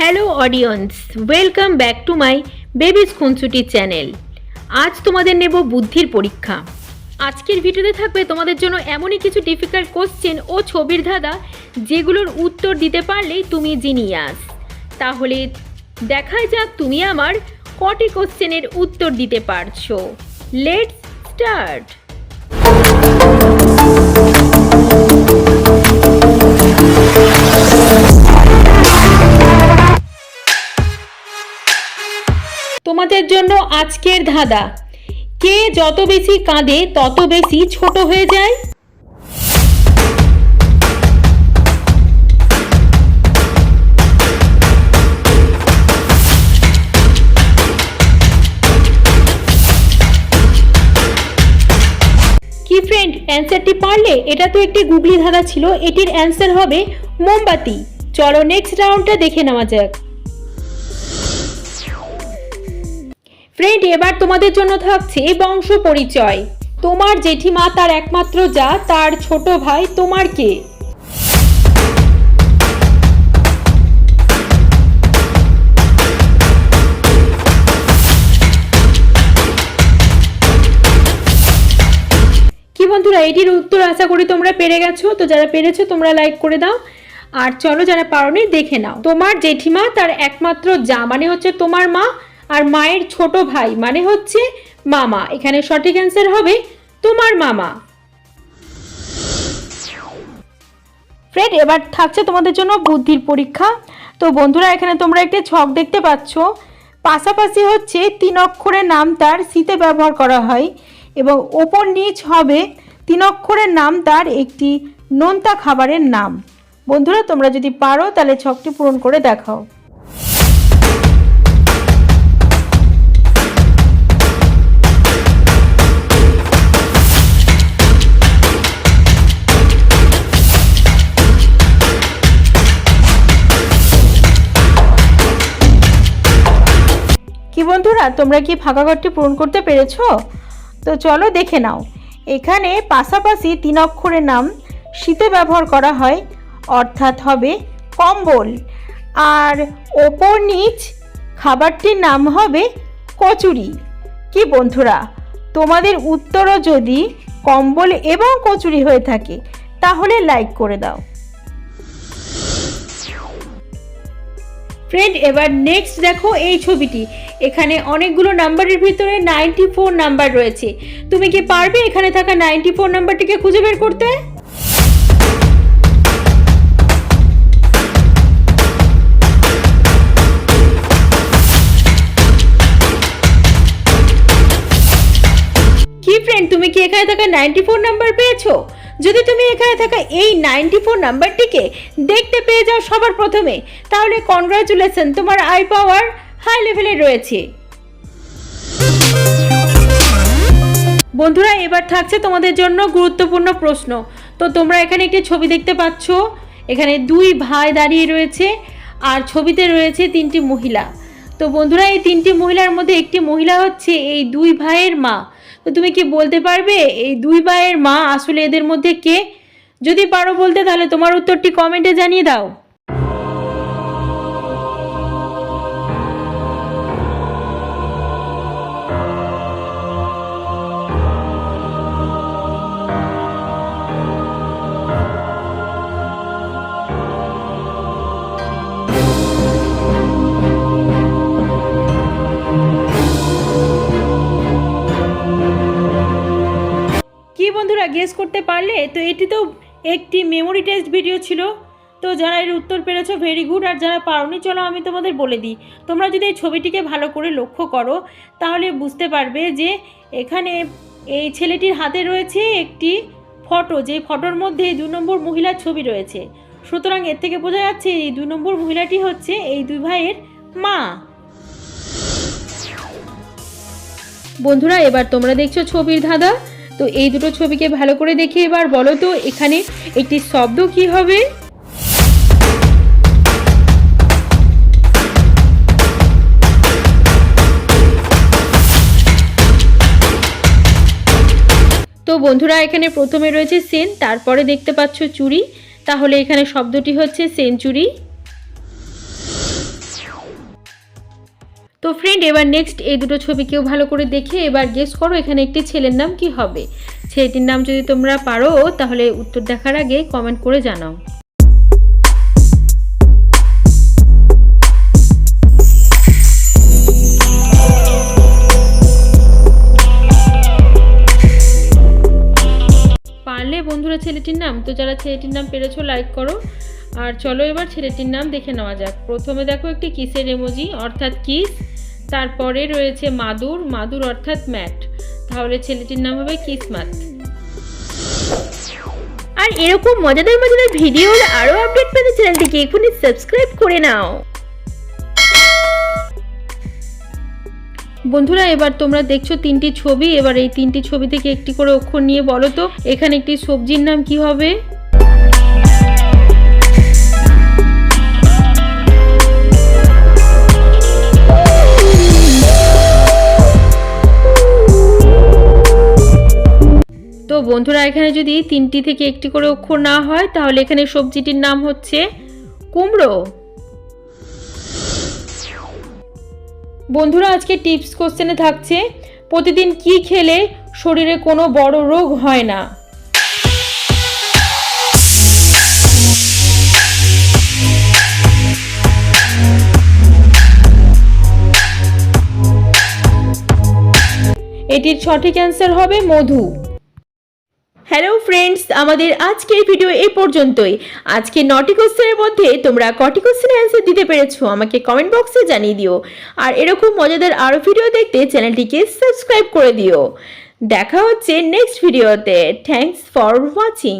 Hello audience welcome back to my babies খুনসুটি channel আজ তোমাদের নেব বুদ্ধির পরীক্ষা। আজকের ভিডিওতে থাকবে তোমাদের জন্য এমনই কিছু ডিফিকাল্ট কোশ্চেন ও ছবির ধাঁধা যেগুলোর উত্তর দিতে পারলেই তুমি জিনিয়াস তাহলে দেখাই যাক তুমি আমার কটি কোশ্চেনের উত্তর দিতে পারছ। লেটস স্টার্ট তোমাদের জন্য আজকের ধাঁধা। কে যত বেশি কাঁদে, তত বেশি ছোট হয়ে যায়। কি ফ্রেন্ড অ্যান্সারটি পারলে? এটা তো একটি গুগলি ধাঁধা ছিল। এটির অ্যান্সার হবে মোমবাতি। চলো নেক্সট রাউন্ডটা দেখে নেওয়া যাক। ফ্রেন্ড এবার তোমাদের জন্য থাকছে বংশ পরিচয়। তোমার জেঠিমা তার একমাত্র যা, তার ছোট ভাই তোমার কে? বন্ধুরা, এটির উত্তর আশা করি তোমরা পেরে গেছো। তো যারা পেরেছ, তোমরা লাইক করে দাও। আর চলো যারা পারোনি, দেখে নাও। তোমার জেঠিমা তার একমাত্র যা মানে হচ্ছে তোমার মা। আর মায়ের ছোট ভাই মানে হচ্ছে মামা। এখানে সঠিক অ্যান্সার হবে তোমার মামা। ফ্রেড এবার থাকছে তোমাদের জন্য বুদ্ধির পরীক্ষা। তো বন্ধুরা, এখানে তোমরা একটি ছক দেখতে পাচ্ছ। পাশাপাশি হচ্ছে তিন অক্ষরের নাম তার শীতে ব্যবহার করা হয় এবং ওপর নিচ হবে তিন অক্ষরের নাম তার একটি নোনতা খাবারের নাম। বন্ধুরা, তোমরা যদি পারো, তাহলে ছকটি পূরণ করে দেখাও। বন্ধুরা, তোমরা কি ফাঁকা ঘরটি পূরণ করতে পেরেছ? তো চলো দেখে নাও। এখানে পাশাপাশি তিন অক্ষরের নাম শীতে ব্যবহার করা হয়, অর্থাৎ হবে কম্বল। আর ওপর নিচ খাবারটির নাম হবে কচুরি। কি বন্ধুরা, তোমাদের উত্তরও যদি কম্বল এবং কচুরি হয়ে থাকে, তাহলে লাইক করে দাও। ফ্রেন্ড এবার নেক্সট দেখো এই ছবিটি। এখানে অনেকগুলো নাম্বারের ভিতরে নাইনটি ফোর নাম্বার রয়েছে। তুমি কি পারবে এখানে থাকা নাইনটি ফোর নাম্বারটিকে খুঁজে বের করতে? কি ফ্রেন্ড তুমি কি এখানে থাকা নাইনটি ফোর নাম্বার পেয়েছ? যদি তুমি এখানে থাকা এই নাইনটি ফোর নাম্বারটিকে দেখতে পেয়ে যাও সবার প্রথমে, তাহলে কনগ্রাচুলেশন তোমার আই পাওয়ার হাই লেভেলে রয়েছে। বন্ধুরা, এবার থাকছে তোমাদের জন্য গুরুত্বপূর্ণ প্রশ্ন। তো তোমরা এখানে একটি ছবি দেখতে পাচ্ছ। এখানে দুই ভাই দাঁড়িয়ে রয়েছে, আর ছবিতে রয়েছে তিনটি মহিলা। তো বন্ধুরা, এই তিনটি মহিলার মধ্যে একটি মহিলা হচ্ছে এই দুই ভাইয়ের মা। তো তুমি কি বলতে পারবে? এই দুই ভাইয়ের মা আসলে এদের মধ্যে কে? যদি পারো বলতে, তাহলে তোমার উত্তরটি কমেন্টে জানিয়ে দাও। গেস করতে পারলে, তো এটি তো একটি মেমোরি টেস্ট ভিডিও ছিল। তো যারা এর উত্তর পেরেছ ভেরি গুড আর যারা পারোনি, চলো আমি তোমাদের বলে দিই। তোমরা যদি এই ছবিটিকে ভালো করে লক্ষ্য করো, তাহলে বুঝতে পারবে যে এখানে এই ছেলেটির হাতে রয়েছে একটি ফটো যে ফটোর মধ্যে দু নম্বর মহিলার ছবি রয়েছে। সুতরাং এর থেকে বোঝা যাচ্ছে এই দু নম্বর মহিলাটি হচ্ছে এই দুই ভাইয়ের মা। বন্ধুরা, এবার তোমরা দেখছ ছবির ধাঁধা। তো এই দুটো ছবিকে ভালো করে দেখে এবার, বলো তো, এখানে একটি শব্দ কি হবে? তো বন্ধুরা, এখানে প্রথমে রয়েছে সেন, তারপরে দেখতে পাচ্ছ চুরি তাহলে এখানে শব্দটি হচ্ছে সেঞ্চুরি। তো ফ্রেন্ড এবার নেক্সট এই দুটো ছবি কেউ ভালো করে দেখে এবার গেস করো এখানে একটি ছেলের নাম কি হবে। ছেলেটির নাম যদি তোমরা পারো, তাহলে উত্তর দেখার আগে কমেন্ট করে জানাও। পারলে বন্ধুরা ছেলেটির নাম, তো যারা ছেলেটির নাম পেরেছ লাইক করো। আর চলো এবার ছেলেটির নাম দেখে নেওয়া যাক। প্রথমে দেখো একটি কিসের এমোজি অর্থাৎ কিস তারপরে রয়েছে মাদুর মাদুর অর্থাৎ ম্যাট। তাহলে ছেলেটির নাম হবে কিসমাত। আর এরকম মজাদার মজাদার ভিডিওর আরও আপডেট পেতে চ্যানেলটিকে এখনই সাবস্ক্রাইব করে নাও। বন্ধুরা, এবার তোমরা দেখছ তিনটি ছবি। এবার এই তিনটি ছবি থেকে একটি করে অক্ষর নিয়ে বলো তো, এখানে একটি সবজির নাম কি হবে? বন্ধুরা, এখানে যদি তিনটি থেকে একটি করে অক্ষর না হয়, তাহলে এখানে সবজিটির নাম হচ্ছে কুমড়ো। বন্ধুরা, আজকে টিপস কোশ্চেনে থাকছে, প্রতিদিন কি খেলে শরীরে কোনো বড় রোগ হয় না? এটির সঠিক অ্যান্সার হবে মধু। হ্যালো ফ্রেন্ডস, আমাদের আজকের ভিডিও এই পর্যন্তই। আজকে নটি কোশ্চেনের মধ্যে তোমরা কটি কোশ্চেনের অ্যান্সার দিতে পেরেছ, আমাকে কমেন্ট বক্সে জানিয়ে দিও। আর এরকম মজাদার আরও ভিডিও দেখতে চ্যানেলটিকে সাবস্ক্রাইব করে দিও। দেখা হচ্ছে নেক্সট ভিডিওতে থ্যাংকস ফর ওয়াচিং